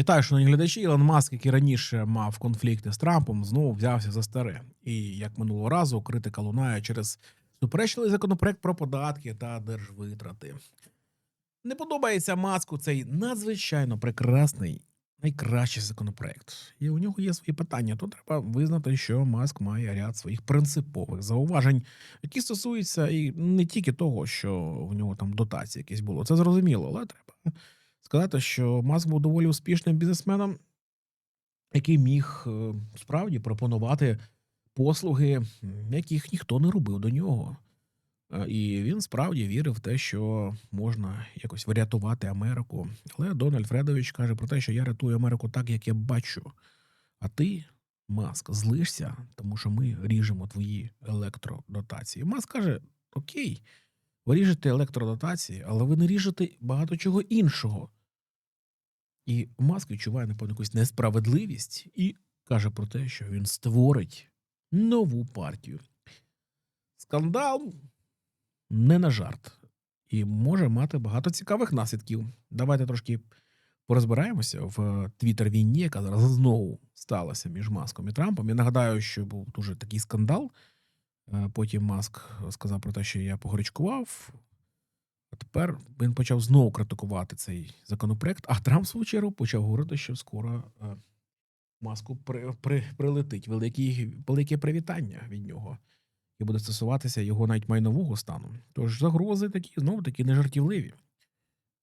Вітаю, шановні глядачі. Ілон Маск, який раніше мав конфлікти з Трампом, знову взявся за старе. І як минулого разу, критика лунає через суперечливий законопроект про податки та держвитрати. Не подобається Маску цей надзвичайно прекрасний, найкращий законопроект. І у нього є свої питання. То треба визнати, що Маск має ряд своїх принципових зауважень, які стосуються і не тільки того, що в нього там дотації якісь було. Це зрозуміло, але треба сказати, що Маск був доволі успішним бізнесменом, який міг е, справді пропонувати послуги, яких ніхто не робив до нього. Е, І він справді вірив в те, що можна якось врятувати Америку. Але Дональд Фредович каже про те, що я рятую Америку так, як я бачу. А ти, Маск, злишся, тому що ми ріжемо твої електродотації. Маск каже: Окей, ви ріжете електродотації, але ви не ріжете багато чого іншого. І Маск відчуває, напевно, якусь несправедливість і каже про те, що він створить нову партію. Скандал не на жарт і може мати багато цікавих наслідків. Давайте трошки порозбираємося в твіттер війні, яка зараз знову сталася між Маском і Трампом. Я нагадаю, що був дуже такий скандал. Е, Потім Маск сказав про те, що я погорячкував. А тепер він почав знову критикувати цей законопроект, а Трамп, в свою чергу, почав говорити, що скоро е, маску при, при, прилетить великі, велике привітання від нього, і буде стосуватися його навіть майнового стану. Тож загрози такі знову таки нежартівливі.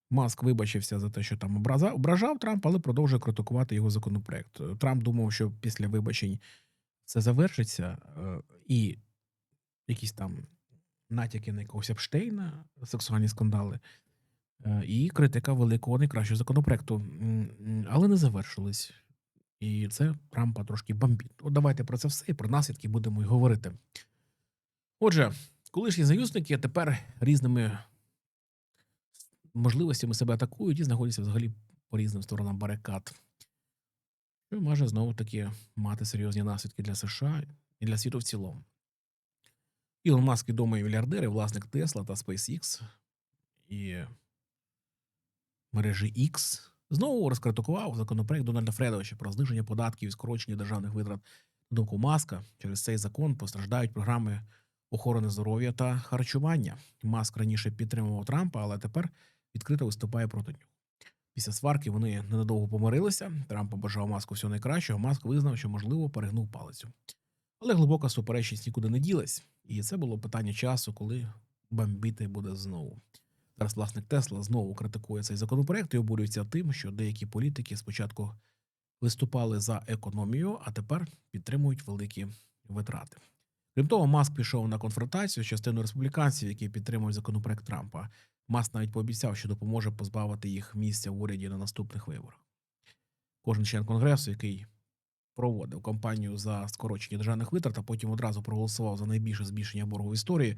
Маск вибачився за те, що там ображав Трампа, але продовжує критикувати його законопроект. Трамп думав, що після вибачень це завершиться, е, і якісь там натяки на якогось Епштейна, сексуальні скандали, е, і критика великого найкращого законопроекту, але не завершились. І це Трампа трошки бомбить. От давайте про це все і про наслідки будемо й говорити. Отже, колишні союзники тепер різними можливостями себе атакують і знаходяться взагалі по різним сторонам барикад. Що може знову таки мати серйозні наслідки для США і для світу в цілому. Ілон Маск відомий мільярдер, і власник Тесла та SpaceX і мережі X знову розкритикував законопроект Дональда Фредовича про зниження податків і скорочення державних витрат. Думку Маска, через цей закон постраждають програми охорони здоров'я та харчування. Маск раніше підтримував Трампа, але тепер відкрито виступає проти нього. Після сварки вони ненадовго помирилися. Трамп побажав маску всього найкращого. Маск визнав, що можливо перегнув палицю. Але глибока суперечність нікуди не ділась, і це було питання часу, коли бомбіти буде знову. Зараз власник Тесла знову критикує цей законопроект і обурюється тим, що деякі політики спочатку виступали за економію, а тепер підтримують великі витрати. Крім того, Маск пішов на конфронтацію з частиною республіканців, які підтримують законопроект Трампа. Маск навіть пообіцяв, що допоможе позбавити їх місця в уряді на наступних виборах. Кожен член конгресу, який проводив кампанію за скорочення державних витрат, а потім одразу проголосував за найбільше збільшення боргу в історії,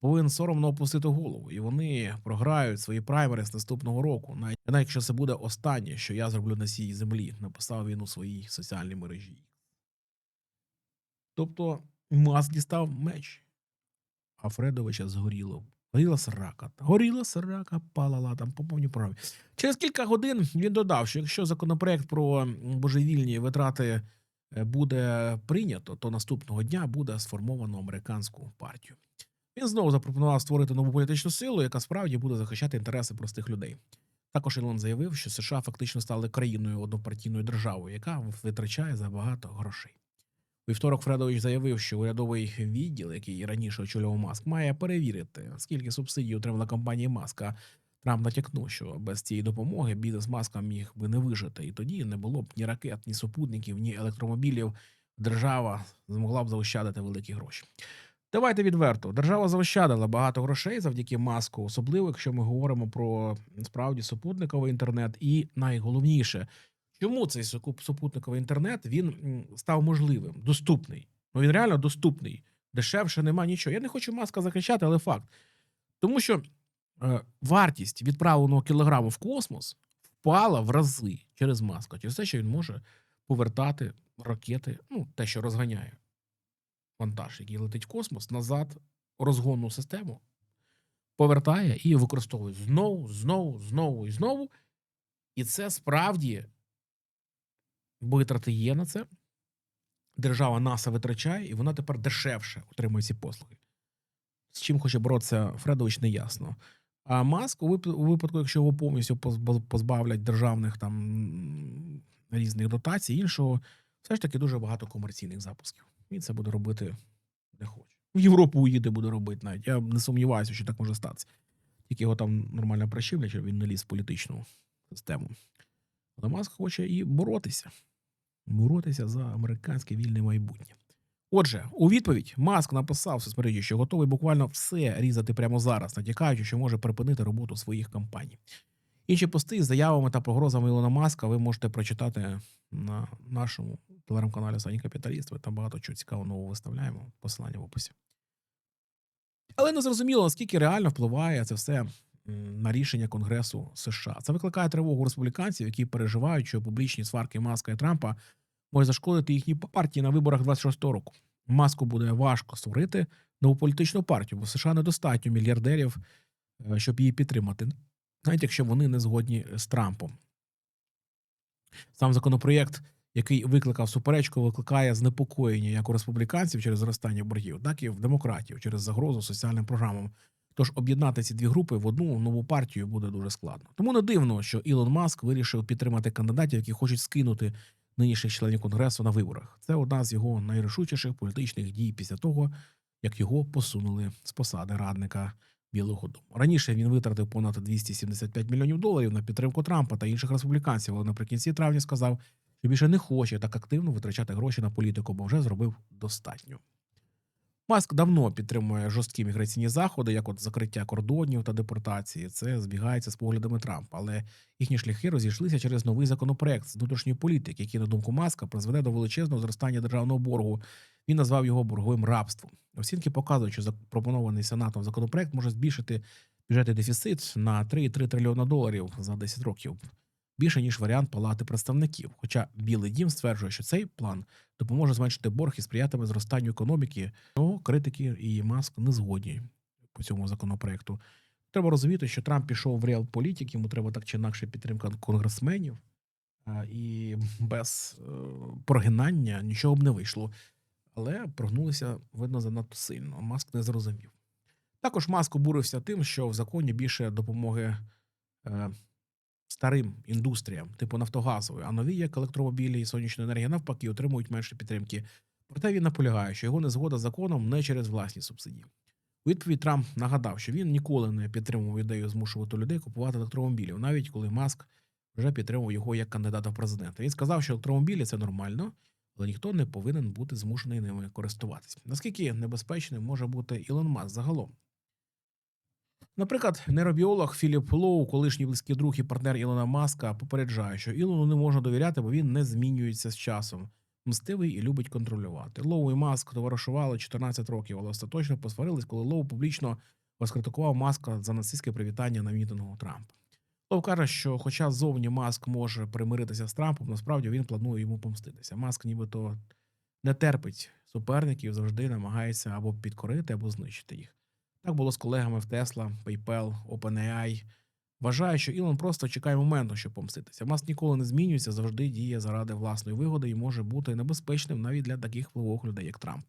повинен соромно опустити голову, і вони програють свої праймери з наступного року. Навіть якщо це буде останнє, що я зроблю на цій землі, написав він у своїй соціальній мережі. Тобто Маск дістав меч, а Фредовича згоріло. Горіла срака. Горіла срака, палала там по повній програмі. Через кілька годин він додав, що якщо законопроект про божевільні витрати буде прийнято, то наступного дня буде сформовано американську партію. Він знову запропонував створити нову політичну силу, яка справді буде захищати інтереси простих людей. Також Ілон заявив, що США фактично стали країною однопартійною державою, яка витрачає забагато грошей. Вівторок Фредович заявив, що урядовий відділ, який раніше очолював Маск, має перевірити, скільки субсидій отримала компанія Маска. Трамп натякнув, що без цієї допомоги бізнес Маска міг би не вижити, і тоді не було б ні ракет, ні супутників, ні електромобілів. Держава змогла б заощадити великі гроші. Давайте відверто. Держава заощадила багато грошей завдяки маску, особливо якщо ми говоримо про справді супутниковий інтернет. І найголовніше, чому цей супутниковий інтернет він став можливим, доступний. Ну він реально доступний. Дешевше нема нічого. Я не хочу маска захищати, але факт. Тому що вартість відправленого кілограму в космос впала в рази через маска, через те, що він може повертати ракети, ну, те, що розганяє вантаж, який летить в космос, назад розгонну систему, повертає і використовує знову, знову, знову і знову. І це справді витрати є на це. Держава НАСА витрачає, і вона тепер дешевше отримує ці послуги. З чим хоче боротися Фредович, не ясно. А Маск у випадку, якщо його повністю позбавлять державних там різних дотацій, іншого, все ж таки дуже багато комерційних запусків. Він це буде робити де хоче. В Європу уїде буде робити навіть. Я не сумніваюся, що так може статися. Тільки його там нормально прищемлять, щоб він не ліз в політичну систему. Але Маск хоче і боротися. Боротися за американське вільне майбутнє. Отже, у відповідь Маск написав в що готовий буквально все різати прямо зараз, натякаючи, що може припинити роботу своїх компаній. Інші пости з заявами та погрозами Ілона Маска ви можете прочитати на нашому телеграм-каналі Сані Капіталіст. Ми там багато чого цікавого нового виставляємо. Посилання в описі. Але не зрозуміло, наскільки реально впливає це все на рішення Конгресу США. Це викликає тривогу республіканців, які переживають, що публічні сварки Маска і Трампа можуть зашкодити їхній партії на виборах 26-го року. Маску буде важко створити нову політичну партію, бо в США недостатньо мільярдерів, е, щоб її підтримати, навіть якщо вони не згодні з Трампом. Сам законопроєкт, який викликав суперечку, викликає занепокоєння як у республіканців через зростання боргів, так і в демократів через загрозу соціальним програмам. Тож об'єднати ці дві групи в одну нову партію буде дуже складно. Тому не дивно, що Ілон Маск вирішив підтримати кандидатів, які хочуть скинути нинішніх членів конгресу на виборах. Це одна з його найрішучіших політичних дій після того, як його посунули з посади радника Білого Дому. Раніше він витратив понад 275 мільйонів доларів на підтримку Трампа та інших республіканців, але наприкінці травня сказав, що більше не хоче так активно витрачати гроші на політику, бо вже зробив достатньо. Маск давно підтримує жорсткі міграційні заходи, як от закриття кордонів та депортації. Це збігається з поглядами Трампа, але їхні шляхи розійшлися через новий законопроект з внутрішньої політики, який, на думку Маска, призведе до величезного зростання державного боргу. Він назвав його борговим рабством. Оцінки показують, що запропонований сенатом законопроект може збільшити бюджетний дефіцит на 3,3 трильйона доларів за 10 років. Більше ніж варіант палати представників. Хоча Білий Дім стверджує, що цей план допоможе зменшити борг і сприятиме зростанню економіки, то критики і Маск не згодні по цьому законопроекту. Треба розуміти, що Трамп пішов в реал-політик, йому треба так чи інакше підтримка конгресменів, і без е, прогинання нічого б не вийшло. Але прогнулися, видно, занадто сильно. Маск не зрозумів. Також Маск обурився тим, що в законі більше допомоги е, старим індустріям, типу Нафтогазової, а нові, як електромобілі і сонячна енергія, навпаки, отримують менше підтримки. Проте він наполягає, що його незгода з законом не через власні субсидії. У відповідь Трамп нагадав, що він ніколи не підтримував ідею змушувати людей купувати електромобілів, навіть коли Маск вже підтримував його як кандидата в президента. Він сказав, що електромобілі це нормально, але ніхто не повинен бути змушений ними користуватися. Наскільки небезпечним може бути Ілон Маск загалом? Наприклад, нейробіолог Філіп Лоу, колишній близький друг і партнер Ілона Маска, попереджає, що Ілону не можна довіряти, бо він не змінюється з часом. Мстивий і любить контролювати. Лоу і Маск товаришували 14 років, але остаточно посварились, коли Лоу публічно розкритикував Маска за нацистське привітання на мітингу Трампа. Лоу каже, що, хоча зовні Маск може примиритися з Трампом, насправді він планує йому помститися. Маск нібито не терпить суперників, завжди намагається або підкорити, або знищити їх. Так було з колегами в Tesla, PayPal, OpenAI. Вважає, що Ілон просто чекає моменту, щоб помститися. Маск ніколи не змінюється, завжди діє заради власної вигоди і може бути небезпечним навіть для таких впливових людей, як Трамп.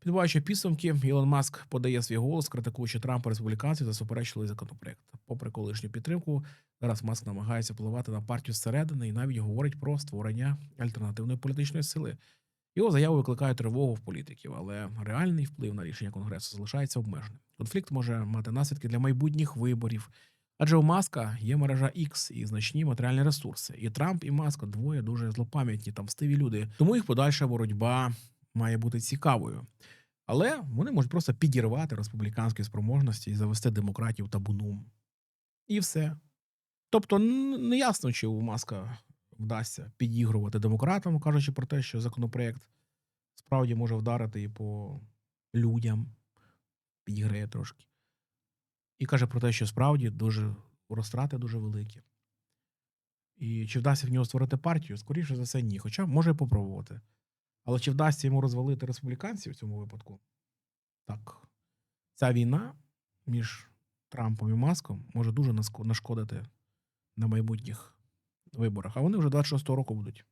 Підбиваючи підсумки, Ілон Маск подає свій голос, критикуючи Трампа республіканців за суперечливий законопроект. Попри колишню підтримку, зараз Маск намагається впливати на партію зсередини і навіть говорить про створення альтернативної політичної сили. Його заяви викликають тривогу в політиків, але реальний вплив на рішення конгресу залишається обмеженим. Конфлікт може мати наслідки для майбутніх виборів, адже у Маска є мережа X і значні матеріальні ресурси. І Трамп і Маска двоє дуже злопам'ятні та мстиві люди. Тому їх подальша боротьба має бути цікавою. Але вони можуть просто підірвати республіканські спроможності і завести демократів табуном. І все. Тобто, не ясно, чи у Маска вдасться підігрувати демократам, кажучи про те, що законопроект справді може вдарити і по людям, підіграє трошки. І каже про те, що справді дуже розтрати дуже великі. І чи вдасться в нього створити партію? Скоріше за все, ні. Хоча може попробувати. Але чи вдасться йому розвалити республіканців в цьому випадку? Так. Ця війна між Трампом і Маском може дуже нашкодити на майбутніх виборах. А вони вже 26-го року будуть.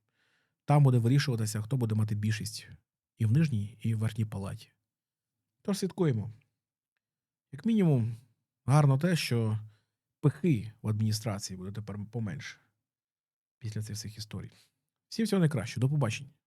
там буде вирішуватися, хто буде мати більшість і в нижній, і в верхній палаті. Тож слідкуємо. Як мінімум, гарно те, що пихи в адміністрації буде тепер поменше після цих всіх історій. Всім всього найкращого. до побачення.